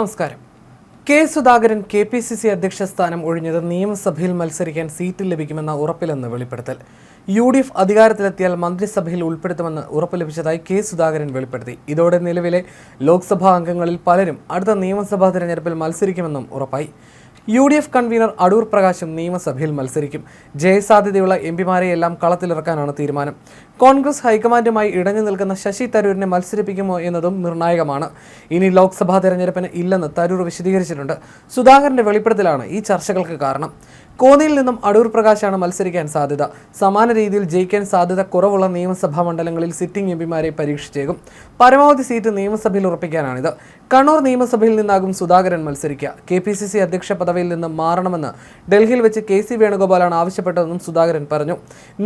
നമസ്കാരം. K Sudhakaran K P C C അധ്യക്ഷ സ്ഥാനം ഒഴിഞ്ഞത് നിയമസഭയിൽ മത്സരിക്കാൻ സീറ്റ് ലഭിക്കുമെന്ന ഉറപ്പിലെന്ന് വെളിപ്പെടുത്തൽ. യു ഡി എഫ് അധികാരത്തിലെത്തിയാൽ മന്ത്രിസഭയിൽ ഉൾപ്പെടുത്തുമെന്ന് ഉറപ്പ് ലഭിച്ചതായി കെ സുധാകരൻ വെളിപ്പെടുത്തി. ഇതോടെ നിലവിലെ ലോക്സഭാ അംഗങ്ങളിൽ പലരും അടുത്ത നിയമസഭാ തെരഞ്ഞെടുപ്പിൽ മത്സരിക്കുമെന്നും ഉറപ്പായി. U D F convener Adoor പ്രകാശും നിയമസഭയിൽ മത്സരിക്കും. ജയസാധ്യതയുള്ള എം പിമാരെയെല്ലാം കളത്തിലിറക്കാനാണ് തീരുമാനം. കോൺഗ്രസ് ഹൈക്കമാൻഡുമായി ഇടഞ്ഞു നിൽക്കുന്ന ശശി തരൂരിനെ മത്സരിപ്പിക്കുമോ എന്നതും നിർണായകമാണ്. ഇനി ലോക്സഭാ തെരഞ്ഞെടുപ്പിന് ഇല്ലെന്ന് തരൂർ വിശദീകരിച്ചിട്ടുണ്ട്. സുധാകരന്റെ വെളിപ്പെടുത്തലാണ് ഈ ചർച്ചകൾക്ക് കാരണം. കോന്നിയിൽ നിന്നും അടൂർ പ്രകാശാണ് മത്സരിക്കാൻ സാധ്യത. സമാന രീതിയിൽ ജയിക്കാൻ സാധ്യത കുറവുള്ള നിയമസഭാ മണ്ഡലങ്ങളിൽ സിറ്റിംഗ് എംപിമാരെ പരീക്ഷിച്ചേക്കും. പരമാവധി സീറ്റ് നിയമസഭയിൽ ഉറപ്പിക്കാനാണിത്. കണ്ണൂർ നിയമസഭയിൽ നിന്നാകും സുധാകരൻ മത്സരിക്കുക കെ പി സി സി അധ്യക്ഷ പദവിയിൽ നിന്ന് മാറണമെന്ന് ഡൽഹിയിൽ വെച്ച് കെ സി വേണുഗോപാലാണ് ആവശ്യപ്പെട്ടതെന്നും സുധാകരൻ പറഞ്ഞു.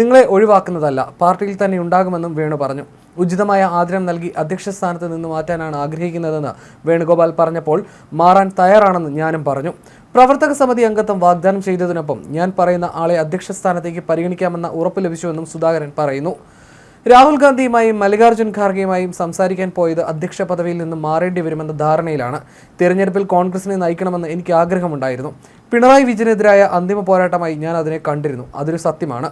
നിങ്ങളെ ഒഴിവാക്കുന്നതല്ല പാർട്ടിയിൽ തന്നെ ഉണ്ടാകുമെന്നും വേണു പറഞ്ഞു. ഉചിതമായ ആദരം നൽകി അധ്യക്ഷ സ്ഥാനത്ത് നിന്ന് മാറ്റാനാണ് ആഗ്രഹിക്കുന്നതെന്ന് വേണുഗോപാൽ പറഞ്ഞപ്പോൾ മാറാൻ തയ്യാറാണെന്ന് ഞാനും പറഞ്ഞു. പ്രവർത്തക സമിതി അംഗത്വം വാഗ്ദാനം ചെയ്തതിനൊപ്പം ഞാൻ പറയുന്ന ആളെ അധ്യക്ഷ സ്ഥാനത്തേക്ക് പരിഗണിക്കാമെന്ന ഉറപ്പ് ലഭിച്ചുവെന്നും സുധാകരൻ പറയുന്നു. രാഹുൽ ഗാന്ധിയുമായും മല്ലികാർജുൻ ഖാർഗെയുമായും സംസാരിക്കാൻ പോയത് അധ്യക്ഷ പദവിയിൽ നിന്ന് മാറേണ്ടി വരുമെന്ന ധാരണയിലാണ്. തിരഞ്ഞെടുപ്പിൽ കോൺഗ്രസിനെ നയിക്കണമെന്ന് എനിക്ക് ആഗ്രഹമുണ്ടായിരുന്നു. പിണറായി വിജയനെതിരായ അന്തിമ പോരാട്ടമായി ഞാൻ അതിനെ കണ്ടിരുന്നു. അതൊരു സത്യമാണ്.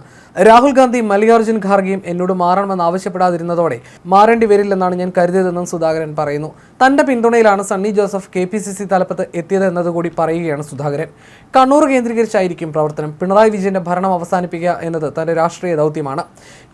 രാഹുൽ ഗാന്ധി മല്ലികാർജുൻ ഖാർഗെയും എന്നോട് മാറണമെന്ന് ആവശ്യപ്പെടാതിരുന്നതോടെ മാറേണ്ടി വരില്ലെന്നാണ് ഞാൻ കരുതിയതെന്നും സുധാകരൻ പറയുന്നു. തന്റെ പിന്തുണയിലാണ് Sunny Joseph K P C C തലപ്പത്ത് എത്തിയത് എന്നതുകൂടി പറയുകയാണ് സുധാകരൻ. കണ്ണൂർ കേന്ദ്രീകരിച്ചായിരിക്കും പ്രവർത്തനം. പിണറായി വിജയന്റെ ഭരണം അവസാനിപ്പിക്കുക എന്നത് തന്റെ രാഷ്ട്രീയ ദൗത്യമാണ്.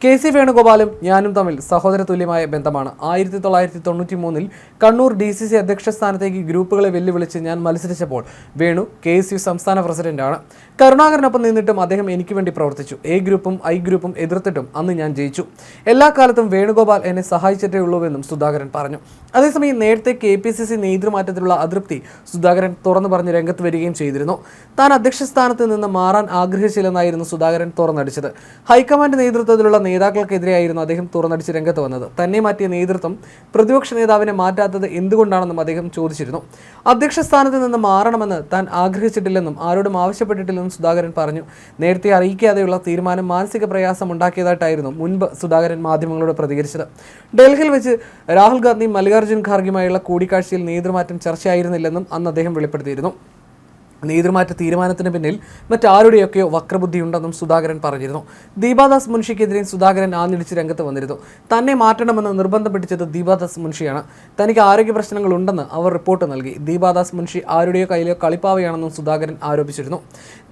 കെ സി വേണുഗോപാലും ഞാനും തമ്മിൽ സഹോദര തുല്യമായ ബന്ധമാണ്. ആയിരത്തി തൊള്ളായിരത്തി തൊണ്ണൂറ്റി മൂന്നിൽ കണ്ണൂർ ഡി സി സി അധ്യക്ഷ സ്ഥാനത്തേക്ക് ഗ്രൂപ്പുകളെ വെല്ലുവിളിച്ച് ഞാൻ മത്സരിച്ചപ്പോൾ വേണു കെ എസ് യു സംസ്ഥാന പ്രസിഡന്റാണ്. കരുണാകരനൊപ്പം നിന്നിട്ടും അദ്ദേഹം എനിക്ക് വേണ്ടി പ്രവർത്തിച്ചു. എ ഗ്രൂപ്പും ഐ ഗ്രൂപ്പും എതിർത്തിട്ടും അന്ന് ഞാൻ ജയിച്ചു. എല്ലാ കാലത്തും വേണുഗോപാൽ എന്നെ സഹായിച്ചിട്ടേ ഉള്ളൂവെന്നും സുധാകരൻ പറഞ്ഞു. അതേസമയം നേരത്തെ കെ പി സി സി നേതൃമാറ്റത്തിലുള്ള അതൃപ്തി സുധാകരൻ തുറന്നു പറഞ്ഞ് രംഗത്ത് വരികയും ചെയ്തിരുന്നു. താൻ അധ്യക്ഷ സ്ഥാനത്ത് നിന്ന് മാറാൻ ആഗ്രഹിച്ചില്ലെന്നായിരുന്നു സുധാകരൻ തുറന്നടിച്ചത്. ഹൈക്കമാൻഡ് നേതൃത്വത്തിലുള്ള നേതാക്കൾക്കെതിരെയായിരുന്നു അദ്ദേഹം തുറന്നടിച്ച് രംഗത്ത് വന്നത്. തന്നെ മാറ്റിയ നേതൃത്വം പ്രതിപക്ഷ നേതാവിനെ മാറ്റാത്തത് എന്തുകൊണ്ടാണെന്നും അദ്ദേഹം ചോദിച്ചിരുന്നു. അധ്യക്ഷ സ്ഥാനത്ത് നിന്ന് മാറണമെന്ന് താൻ ആഗ്രഹിച്ചിട്ടില്ലെന്നും ആരോടും ആവശ്യപ്പെട്ടിട്ടില്ലെന്നും സുധാകരൻ പറഞ്ഞു. നേരത്തെ അറിയിക്കാതെയുള്ള തീരുമാനം മാനസിക പ്രയാസം ഉണ്ടാക്കിയതായിട്ടായിരുന്നു മുൻപ് സുധാകരൻ മാധ്യമങ്ങളോട് പ്രതികരിച്ചത്. ഡൽഹിയിൽ വെച്ച് രാഹുൽ ഗാന്ധി മല്ലികാർജുൻ ഖാർഗെയുമായുള്ള കൂടിക്കാഴ്ചയിൽ നേതൃമാറ്റം ചർച്ചയായിരുന്നില്ലെന്നും അന്ന് അദ്ദേഹം വെളിപ്പെടുത്തിയിരുന്നു. നേതൃമാറ്റ തീരുമാനത്തിന് പിന്നിൽ മറ്റാരുടെയൊക്കെയോ വക്രബുദ്ധിയുണ്ടെന്നും സുധാകരൻ പറഞ്ഞിരുന്നു. ദീപാദാസ് മുൻഷിക്കെതിരെ സുധാകരൻ ആഞ്ഞടിച്ച് രംഗത്ത് വന്നിരുന്നു. തന്നെ മാറ്റണമെന്ന് നിർബന്ധം പിടിച്ചത് ദീപാദാസ് മുൻഷിയാണ്. തനിക്ക് ആരോഗ്യ പ്രശ്നങ്ങൾ ഉണ്ടെന്ന് അവർ റിപ്പോർട്ട് നൽകി. ദീപാദാസ് മുൻഷി ആരുടെയോ കയ്യിലോ കളിപ്പാവയാണെന്നും സുധാകരൻ ആരോപിച്ചിരുന്നു.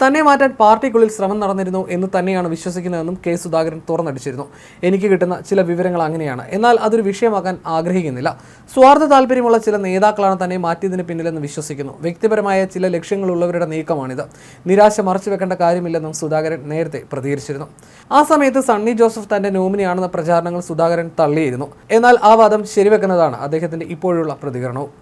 തന്നെ മാറ്റാൻ പാർട്ടിക്കുള്ളിൽ ശ്രമം നടന്നിരുന്നു എന്ന് തന്നെയാണ് വിശ്വസിക്കുന്നതെന്നും കെ സുധാകരൻ തുറന്നടിച്ചിരുന്നു. എനിക്ക് കിട്ടുന്ന ചില വിവരങ്ങൾ അങ്ങനെയാണ്. എന്നാൽ അതൊരു വിഷയമാക്കാൻ ആഗ്രഹിക്കുന്നില്ല. സ്വാർത്ഥ താല്പര്യമുള്ള ചില നേതാക്കളാണ് തന്നെ മാറ്റിയതിന് പിന്നിലെന്ന് വിശ്വസിക്കുന്നു. വ്യക്തിപരമായ ചില ലക്ഷ്യങ്ങളുള്ളവരുടെ നീക്കമാണിത്. നിരാശ മറച്ചു വെക്കേണ്ട കാര്യമില്ലെന്നും സുധാകരൻ നേരത്തെ പ്രതികരിച്ചിരുന്നു. ആ സമയത്ത് സണ്ണി ജോസഫ് തന്റെ നോമിനിയാണെന്ന പ്രചാരണങ്ങൾ സുധാകരൻ തള്ളിയിരുന്നു. എന്നാൽ ആ വാദം ശരിവെക്കുന്നതാണ് അദ്ദേഹത്തിന്റെ ഇപ്പോഴുള്ള പ്രതികരണവും.